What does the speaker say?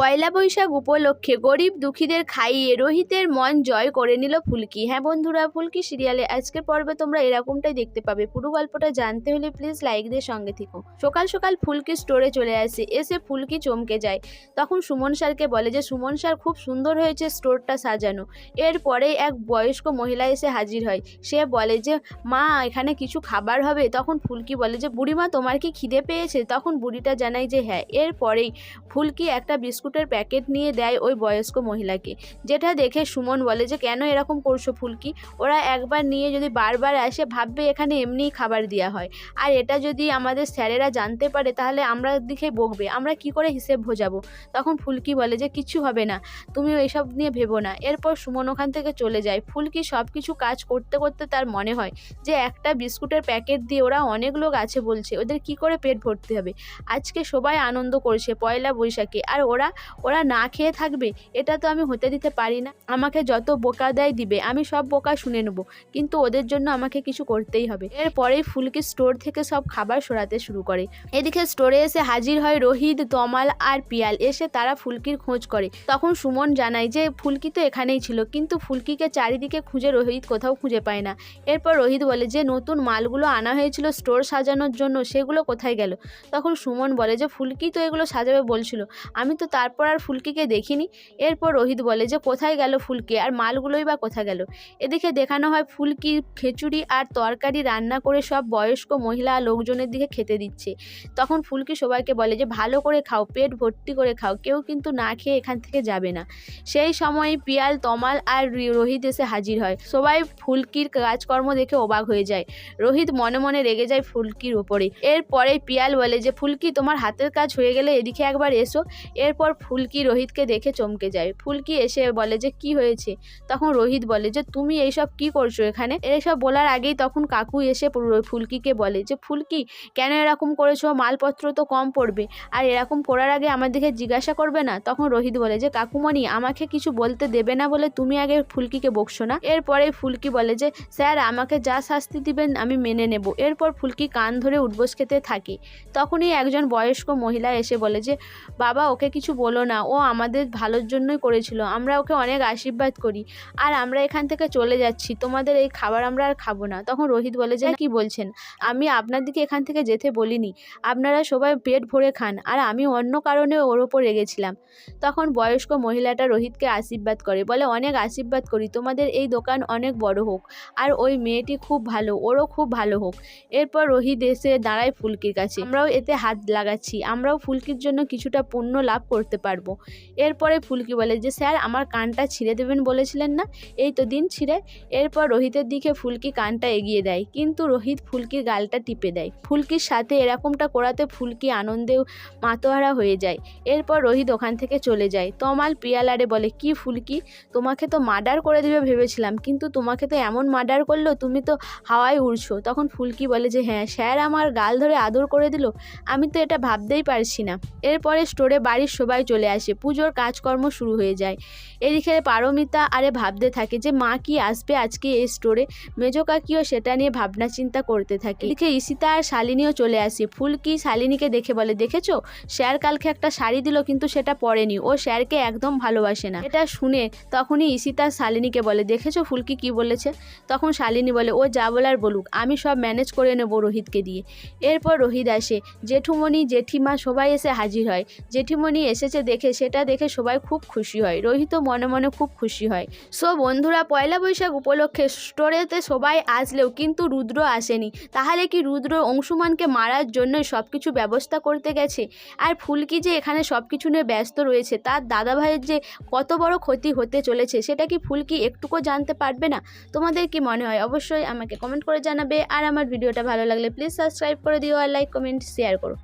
পয়লা বৈশাখ উপলক্ষে গরিব দুঃখীদের খাইয়ে রোহিতের মন জয় করে নিল ফুলকি। হ্যাঁ বন্ধুরা, ফুলকি সিরিয়ালে আজকের পর্বে তোমরা এরকমটাই দেখতে পাবে। পুরো গল্পটা জানতে হলে প্লিজ লাইক দিয়ে সঙ্গে থেকো। সকাল সকাল ফুলকি স্টোরে চলে আসে, এসে ফুলকি চমকে যায়। তখন সুমন স্যারকে বলে যে, সুমন স্যার, খুব সুন্দর হয়েছে স্টোরটা সাজানো। এরপরে এক বয়স্ক মহিলা এসে হাজির হয়। সে বলে যে, মা, এখানে কিছু খাবার হবে? তখন ফুলকি বলে যে, বুড়িমা, তোমার কি খিদে পেয়েছে? তখন বুড়িটা জানায় যে হ্যাঁ। এরপরেই ফুলকি একটা বিস্কুটের প্যাকেট নিয়ে দেয় ওই বয়স্ক মহিলাকে। যেটা দেখে সুমন বলে যে, কেন এরকম করছ ফুলকি? ওরা একবার নিয়ে যদি বারবার আসে, ভাববে এখানে এমনিই খাবার দেওয়া হয়। আর এটা যদি আমাদের স্যারেরা জানতে পারে, তাহলে আমরা দিকে বকবে। আমরা কি করে হিসেব বোঝাবো তখন ফুলকি বলে যে, কিচ্ছু হবে না। তুমি এইসব নিয়ে ভেবো না। এরপর সুমন ওখান থেকে চলে যায়। ফুলকি সব কিছু কাজ করতে করতে তার মনে হয় যে, একটা বিস্কুটের প্যাকেট দিয়ে ওরা অনেক লোক আছে বলছে। ওদের কি করে পেট ভরতে হবে? আজকে সবাই আনন্দ করছে, পয়লা বৈশাখে। আর ওরা ওরা না খেয়ে থাকবে, এটা তো আমি হতে দিতে পারি না। আমাকে যত বোকা দেয় দিবে, আমি সব বোকা শুনে নেব। কিন্তু ওদের জন্য আমাকে কিছু করতেই হবে। এরপরেই ফুলকি স্টোর থেকে সব খাবার সরাতে শুরু করে। এদিকে স্টোরে এসে হাজির হয় রোহিত, তমাল আর পিয়াল। এসে তারা ফুলকির খোঁজ করে। তখন সুমন জানায় যে, ফুলকি তো এখানেই ছিল, কিন্তু ফুলকিকে চারিদিকে খুঁজে রোহিত কোথাও খুঁজে পায় না। এরপর রোহিত বলে যে, নতুন মালগুলো আনা হয়েছিল স্টোর সাজানোর জন্য, সেগুলো কোথায় গেল? তখন সুমন বলে যে, ফুলকি তো এগুলো সাজাবে বলছিল। আমি তো তারপর আর ফুলকিকে দেখিনি। এরপর রোহিত বলে যে, কোথায় গেল ফুলকি? আর মালগুলোই বা কোথায় গেল? এদিকে দেখানো হয় ফুলকি খিচুড়ি আর তরকারি রান্না করে সব বয়স্ক মহিলা লোকজনের দিকে খেতে দিচ্ছে। তখন ফুলকি সবাইকে বলে যে, ভালো করে খাও, পেট ভর্তি করে খাও, কেউ কিন্তু না খেয়ে এখান থেকে যাবে না। সেই সময় পিয়াল, তমাল আর রোহিত এসে হাজির হয়। সবাই ফুলকির কাজকর্ম দেখে অবাক হয়ে যায়। রোহিত মনে মনে রেগে যায় ফুলকির ওপরে। এরপরে পিয়াল বলে যে, ফুলকি, তোমার হাতের কাজ হয়ে গেলে এদিকে একবার এসো। এরপর ফুলকি রোহিতকে দেখে চমকে যায়। ফুলকি এসে বলে যে, কি হয়েছে? তখন রোহিত বলে যে, তুমি এইসব কি করছ এখানে? এইসব বলার আগেই তখন কাকু এসে ফুলকিকে বলে যে, ফুলকি, কেন এরকম করেছ? মালপত্র তো কম পড়বে। আর এরকম করার আগে আমার দিকে জিজ্ঞাসা করবে না? তখন রোহিত বলে যে, কাকুমণি, আমাকে কিছু বলতে দেবে না বলে তুমি আগে ফুলকিকে বকছো না? এরপরে ফুলকি বলে যে, স্যার, আমাকে যা শাস্তি দিবেন আমি মেনে নেব। এরপর ফুলকি কান ধরে উঠবোস খেতে থাকে। তখনই একজন বয়স্ক মহিলা এসে বলে যে, বাবা, ওকে কিছু বলো না, ও আমাদের ভালোর জন্যই করেছিল। আমরা ওকে অনেক আশীর্বাদ করি। আর আমরা এখান থেকে চলে যাচ্ছি। তোমাদের এই খাবার আমরা আর খাব না। তখন রোহিত বলে যে কি বলছেন? আমি আপনার দিকে এখান থেকে যেতে বলিনি। আপনারা সবাই পেট ভরে খান। আর আমি অন্য কারণে ওর ওপর রেগেছিলাম। তখন বয়স্ক মহিলাটা রোহিতকে আশীর্বাদ করে। বলে, অনেক আশীর্বাদ করি। তোমাদের এই দোকান অনেক বড় হোক। আর ওই মেয়েটি খুব ভালো, ওরও খুব ভালো হোক। এরপর রোহিত এসে দাঁড়ায় ফুলকির কাছে। আমরাও এতে হাত লাগাচ্ছি। আমরাও ফুলকির জন্য কিছুটা পুণ্য লাভ করতে পারব। এরপরে ফুলকি বলে যে, স্যার, আমার কানটা ছিঁড়ে দেবেন বলেছিলেন না? এই তো দিন ছিঁড়ে। এরপর রোহিতের দিকে ফুলকি কানটা এগিয়ে দেয়। কিন্তু রোহিত ফুলকির গালটা টিপে দেয়। ফুলকির সাথে এরকমটা করাতে ফুলকি আনন্দে মাতোহারা হয়ে যায়। এরপর রোহিত ওখান থেকে চলে যায়। তমাল পিয়ালারে বলে, কি ফুলকি? তোমাকে তো মার্ডার করে দেবে ভেবেছিলাম। কিন্তু তোমাকে তো এমন মার্ডার করল, তুমি তো হাওয়ায় উড়ছো। তখন ফুলকি বলে যে হ্যাঁ স্যার আমার গাল ধরে আদর করে দিল। আমি তো এটা ভাবতেই পারছি না। এরপরে স্টোরে বাড়ির সবাই চলে আসে, পুজোর কাজকর্ম শুরু হয়ে যায়। এদিকে পারমিতা আরে ভাবতে থাকে যে, মা কি আসবে আজকে এই স্টোরে মেজো কাকিও সেটা নিয়ে ভাবনা চিন্তা করতে থাকে। এদিকে ঈশিতা আর শালিনীও চলে আসে। ফুলকি শালিনীকে দেখে বলে, দেখেছ? স্যার কালকে একটা শাড়ি দিল, কিন্তু সেটা পরেনি। ও স্যারকে একদম ভালোবাসে না। এটা শুনে তখনই ঈশিতা শালিনীকে বলে, দেখেছ ফুলকি কি বলেছে? তখন শালিনী বলে, ও যা বলার বলুক, আমি সব ম্যানেজ করে নেব রোহিতকে দিয়ে। এরপর রোহিত আসে, জেঠুমণি, জেঠিমা সবাই এসে হাজির হয়। জেঠিমণি এসেছে দেখে, সেটা দেখে সবাই খুব খুশি হয়। রোহিত মনে মনে খুব খুশি হয়। সো বন্ধুরা, পয়লা বৈশাখ উপলক্ষে স্টোরেতে সবাই আসলেও কিন্তু রুদ্র আসেনি। তাহলে কি রুদ্র অংশুমানকে মারার জন্যই সব কিছু ব্যবস্থা করতে গেছে? আর ফুলকি যে এখানে সব কিছু নিয়ে ব্যস্ত রয়েছে, তার দাদা ভাইয়ের যে কত বড় ক্ষতি হতে চলেছে, সেটা কি ফুলকি একটুকু জানতে পারবে না? তোমাদের কি মনে হয়? অবশ্যই আমাকে কমেন্ট করে জানাবে। আর আমার ভিডিওটা ভালো লাগলে প্লিজ সাবস্ক্রাইব করে দিও আর লাইক কমেন্ট শেয়ার করো।